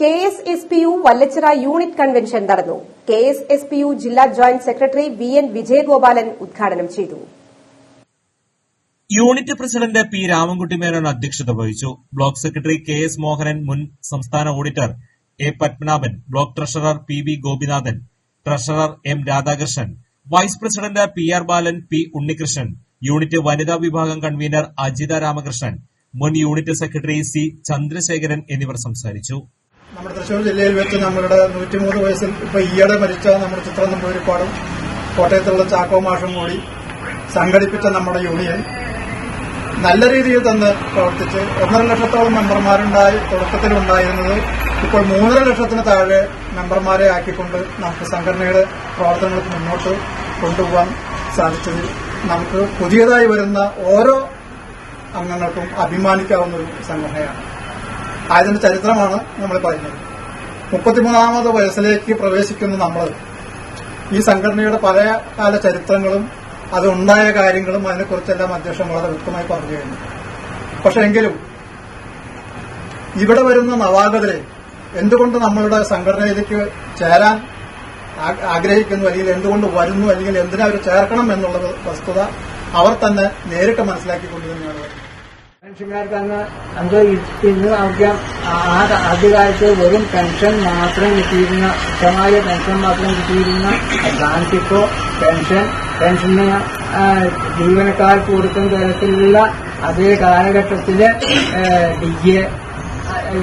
K S S P U Vallachira unit convention നടന്നു. K S S P U ജില്ലാ joint secretary V N Vijayagopalan ഉദ്ഘാടനം ചെയ്തു. Unit president P Ramankutty Menon അധ്യക്ഷത വഹിച്ചു. Block secretary K S Mohanan മുൻ സംസ്ഥാന auditor A Padmanabhan block treasurer P V Gopinathan treasurer M Radhakrishnan vice president P R Balan P Unnikrishnan unit വനിതാ വിഭാഗം convener Ajitha Ramakrishnan മുൻ unit secretary C Chandrasekharan എന്നിവർ സംസാരിച്ചു. നമ്മുടെ തൃശ്ശൂർ ജില്ലയിൽ വെച്ച് നമ്മളുടെ നൂറ്റിമൂന്ന് വയസ്സിൽ ഇപ്പൊ ഈയിടെ മരിച്ച നമ്മുടെ ചിത്രം നമ്പൂരിപ്പാടും കോട്ടയത്തുള്ള ചാക്കോ മാഷും കൂടി സംഘടിപ്പിച്ച നമ്മുടെ യൂണിയൻ. നല്ല രീതിയിൽ തന്നെ പ്രവർത്തിച്ച് ഒന്നര ലക്ഷത്തോളം മെമ്പർമാരുണ്ടായി തുടക്കത്തിലുണ്ടായിരുന്നത് ഇപ്പോൾ മൂന്നര ലക്ഷത്തിന് താഴെ മെമ്പർമാരെ ആക്കിക്കൊണ്ട് നമുക്ക് സംഘടനയുടെ പ്രവർത്തനങ്ങൾക്ക് മുന്നോട്ട് കൊണ്ടുപോകാൻ സാധിച്ചത് നമുക്ക് പുതിയതായി വരുന്ന ഓരോ അംഗങ്ങൾക്കും അഭിമാനിക്കാവുന്ന ഒരു സംഘടനയാണ്. ആയതിന്റെ ചരിത്രമാണ് നമ്മൾ പറയുന്നത്. മുപ്പത്തിമൂന്നാമത് വയസ്സിലേക്ക് പ്രവേശിക്കുന്ന നമ്മൾ ഈ സംഘടനയുടെ പല കാല ചരിത്രങ്ങളും അതുണ്ടായ കാര്യങ്ങളും അതിനെക്കുറിച്ചെല്ലാം അധ്യക്ഷൻ വളരെ വ്യക്തമായി പറഞ്ഞു കഴിഞ്ഞു. പക്ഷെ എങ്കിലും ഇവിടെ വരുന്ന നവാഗതരെ എന്തുകൊണ്ട് നമ്മളുടെ സംഘടനയിലേക്ക് ചേരാൻ ആഗ്രഹിക്കുന്നു അല്ലെങ്കിൽ എന്തുകൊണ്ട് വരുന്നു അല്ലെങ്കിൽ എന്തിനാ അവർ ചേർക്കണം എന്നുള്ളത് വസ്തുത അവർ തന്നെ നേരിട്ട് മനസ്സിലാക്കിക്കൊണ്ട് തന്നെയാണ് പെൻഷൻകാർക്ക് അന്ന് എന്തോ ഇന്ന് നോക്കിയാൽ ആ ആദ്യകാലത്ത് വെറും പെൻഷൻ മാത്രം കിട്ടിയിരുന്ന തുച്ഛമായ പെൻഷൻ മാത്രം കിട്ടിയിരുന്ന ട്രാൻസിപ്പോ പെൻഷൻ പെൻഷന് ജീവനക്കാർക്ക് കൊടുക്കുന്ന തരത്തിലുള്ള അതേ കാലഘട്ടത്തിൽ ഡി എ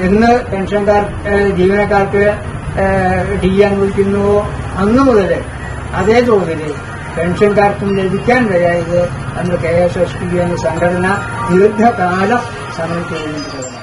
എന്ന് പെൻഷൻകാർ ജീവനക്കാർക്ക് ഡി അനുവദിക്കുന്നുവോ? അന്ന് മുതൽ അതേ തോതിൽ പെൻഷൻകാർക്കും ലഭിക്കാൻ വരെയായത് അന്ന് കെ എസ് എസ് പി എന്ന സംഘടന ദീർഘകാലം സമരം ചെയ്യുന്നുണ്ട്.